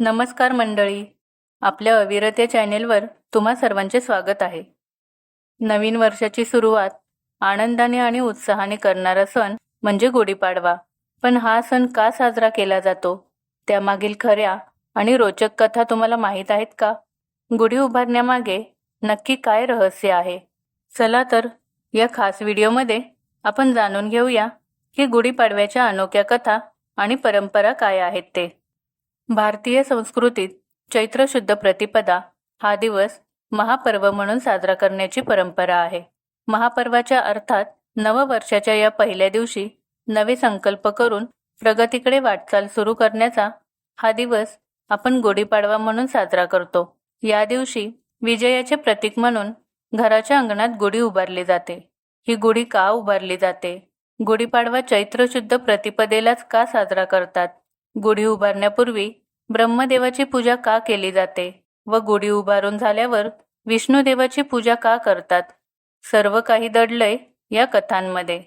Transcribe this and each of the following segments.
नमस्कार मंडळी. आपल्या अविरत या चॅनेलवर तुम्हा सर्वांचे स्वागत आहे. नवीन वर्षाची सुरुवात आनंदाने आणि उत्साहाने करणारा सण म्हणजे गुढीपाडवा. पण हा सण का साजरा केला जातो? त्यामागील खऱ्या आणि रोचक कथा तुम्हाला माहीत आहेत का? गुढी उभारण्यामागे नक्की काय रहस्य आहे? चला तर या खास व्हिडिओमध्ये आपण जाणून घेऊया की गुढीपाडव्याच्या अनोख्या कथा आणि परंपरा काय आहेत ते. भारतीय संस्कृतीत चैत्र शुद्ध प्रतिपदा हा दिवस महापर्व म्हणून साजरा करण्याची परंपरा आहे. महापर्वाच्या अर्थात नववर्षाच्या या पहिल्या दिवशी नवे संकल्प करून प्रगतीकडे वाटचाल सुरू करण्याचा हा दिवस आपण गुढीपाडवा म्हणून साजरा करतो. या दिवशी विजयाचे प्रतीक म्हणून घराच्या अंगणात गुढी उभारली जाते. ही गुढी का उभारली जाते? गुढीपाडवा चैत्र शुद्ध प्रतिपदेलाच का साजरा करतात? गुढी उभारण्यापूर्वी ब्रह्मदेवाची पूजा का केली जाते व गुढी उभारून झाल्यावर विष्णुदेवाची पूजा का करतात? सर्व काही दडलंय या कथांमध्ये.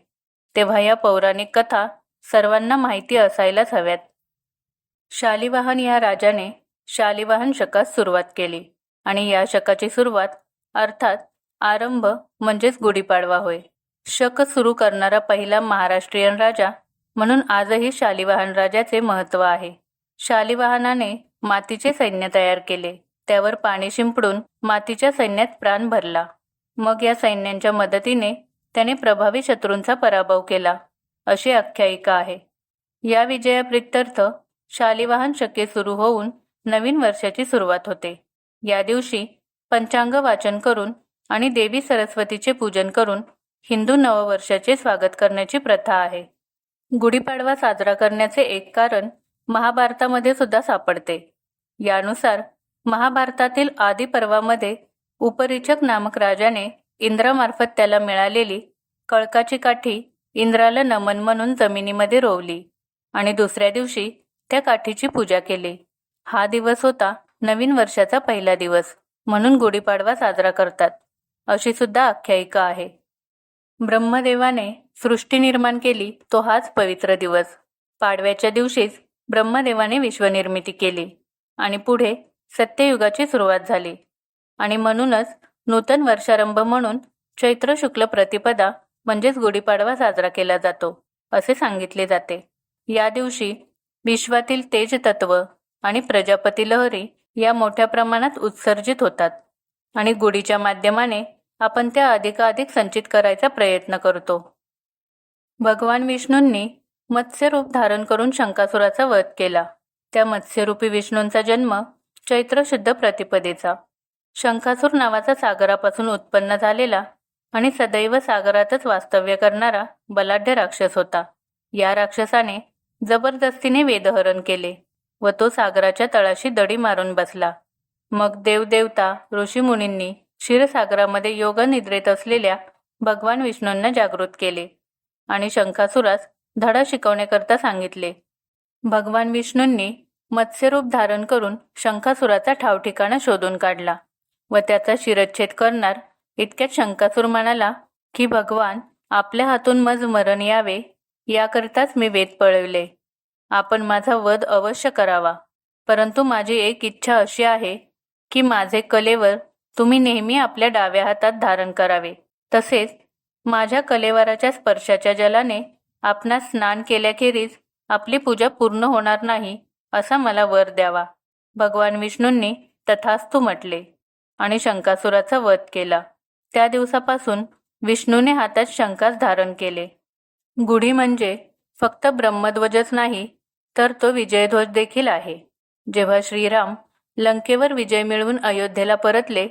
तेव्हा या पौराणिक कथा सर्वांना माहिती असायलाच हव्यात. शालिवाहन या राजाने शालिवाहन शकास सुरुवात केली आणि या शकाची सुरुवात अर्थात आरंभ म्हणजेच गुढीपाडवा होय. शक सुरू करणारा पहिला महाराष्ट्रीयन राजा म्हणून आजही शालिवाहन राजाचे महत्त्व आहे. शालिवाहनाने मातीचे सैन्य तयार केले. त्यावर पाणी शिंपडून मातीच्या सैन्यात प्राण भरला. मग या सैन्यांच्या मदतीने त्याने प्रभावी शत्रूंचा पराभव केला. अशी आख्यायिका आहे. या विजयाप्रित्यर्थ शालिवाहन शके सुरू होऊन नवीन वर्षाची सुरुवात होते. या दिवशी पंचांग वाचन करून आणि देवी सरस्वतीचे पूजन करून हिंदू नववर्षाचे स्वागत करण्याची प्रथा आहे. गुढीपाडवा साजरा करण्याचे एक कारण महाभारतामध्ये सुद्धा सापडते. यानुसार महाभारतातील आदी पर्वामध्ये उपरिचक नामक राजाने इंद्रामार्फत त्याला मिळालेली कळकाची काठी इंद्राला नमन म्हणून जमिनीमध्ये रोवली आणि दुसऱ्या दिवशी त्या काठीची पूजा केली. हा दिवस होता नवीन वर्षाचा पहिला दिवस म्हणून गुढीपाडवा साजरा करतात. अशी सुद्धा आख्यायिका आहे. ब्रह्मदेवाने सृष्टी निर्माण केली तो हाच पवित्र दिवस. पाडव्याच्या दिवशीच ब्रह्मदेवाने विश्वनिर्मिती केली आणि पुढे सत्ययुगाची सुरुवात झाली. आणि म्हणूनच नूतन वर्षारंभ म्हणून चैत्र शुक्ल प्रतिपदा म्हणजेच गुढीपाडवा साजरा केला जातो असे सांगितले जाते. या दिवशी विश्वातील तेज तत्व आणि प्रजापती लहरी या मोठ्या प्रमाणात उत्सर्जित होतात आणि गुढीच्या माध्यमाने आपण त्या अधिकाधिक संचित करायचा प्रयत्न करतो. भगवान विष्णूंनी मत्स्यरूप धारण करून शंकासुराचा वध केला. त्या मत्स्यरूपी विष्णूंचा जन्म चैत्र शुद्ध प्रतिपदेचा. शंखासूर नावाचा सागरापासून उत्पन्न झालेला आणि सदैव सागरातच वास्तव्य करणारा बलाढ्य राक्षस होता. या राक्षसाने जबरदस्तीने वेदहरण केले व तो सागराच्या तळाशी दडी मारून बसला. मग देवदेवता ऋषीमुनींनी क्षीरसागरामध्ये योग निद्रेत असलेल्या भगवान विष्णूंना जागृत केले आणि शंखासुरास धडा शिकवण्याकरता सांगितले. भगवान विष्णूंनी मत्स्यरूप धारण करून शंखासुराचा ठाव ठिकाणा शोधून काढला व त्याचा शिरच्छेद करणार इतक्यात शंकासूर म्हणाला की भगवान आपल्या हातून मज मरण यावे याकरिताच मी वेद पळवले. आपण माझा वध अवश्य करावा. परंतु माझी एक इच्छा अशी आहे की माझे कलेवर तुम्ही नेहमी आपल्या डाव्या हातात धारण करावे. तसेच माझ्या कलेवराच्या स्पर्शाच्या जलाने आपणास स्नान केल्याखेरीज आपली पूजा पूर्ण होणार नाही असा मला वर द्यावा. भगवान विष्णूंनी तथास्तु म्हटले आणि शंकासुराचा वध केला. त्या दिवसापासून विष्णूने हातात शंकास धारण केले. गुढी म्हणजे फक्त ब्रह्मध्वजच नाही तर तो विजयध्वज देखील आहे. जेव्हा श्रीराम लंकेवर विजय मिळवून अयोध्येला परतले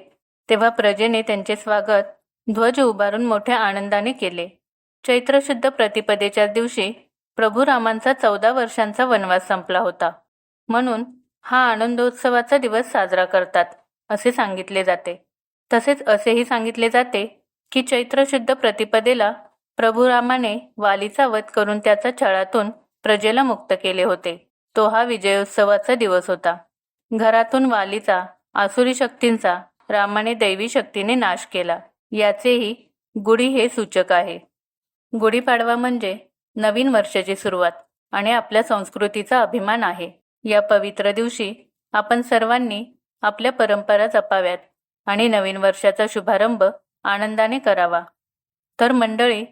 तेव्हा प्रजेने त्यांचे स्वागत ध्वज उभारून मोठ्या आनंदाने केले. चैत्र शुद्ध प्रतिपदेच्या दिवशी प्रभू रामांचा चौदा वर्षांचा वनवास संपला होता. म्हणून हा आनंदोत्सवाचा दिवस साजरा करतात असे सांगितले जाते. तसेच असेही सांगितले जाते की चैत्र शुद्ध प्रतिपदेला प्रभू रामाने वालीचा वध करून त्याचा छळातून प्रजेला मुक्त केले होते. तो हा विजयोत्सवाचा दिवस होता. घरातून वालीचा आसुरी शक्तींचा रामाने दैवी शक्तीने नाश केला. याचेही गुढी हे सूचक आहे. गुढीपाडवा म्हणजे नवीन वर्षाची सुरुवात आणि आपल्या संस्कृतीचा अभिमान आहे. या पवित्र दिवशी आपण सर्वांनी आपल्या परंपरा जपाव्यात आणि नवीन वर्षाचा शुभारंभ आनंदाने करावा. तर मंडळी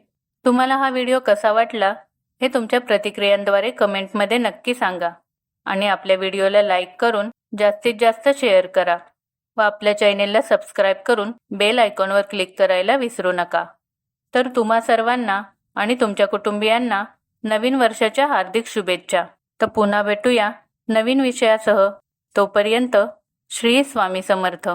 तुम्हाला हा व्हिडिओ कसा वाटला हे तुमच्या प्रतिक्रियांद्वारे कमेंटमध्ये नक्की सांगा आणि आपल्या व्हिडिओला लाईक करून जास्तीत जास्त शेअर करा व आपल्या चॅनेलला सबस्क्राईब करून बेल आयकॉनवर क्लिक करायला विसरू नका. तर तुम्हा सर्वांना आणि तुमच्या कुटुंबियांना नवीन वर्षाच्या हार्दिक शुभेच्छा. तर पुन्हा भेटूया नवीन विषयासह. तोपर्यंत श्री स्वामी समर्थ.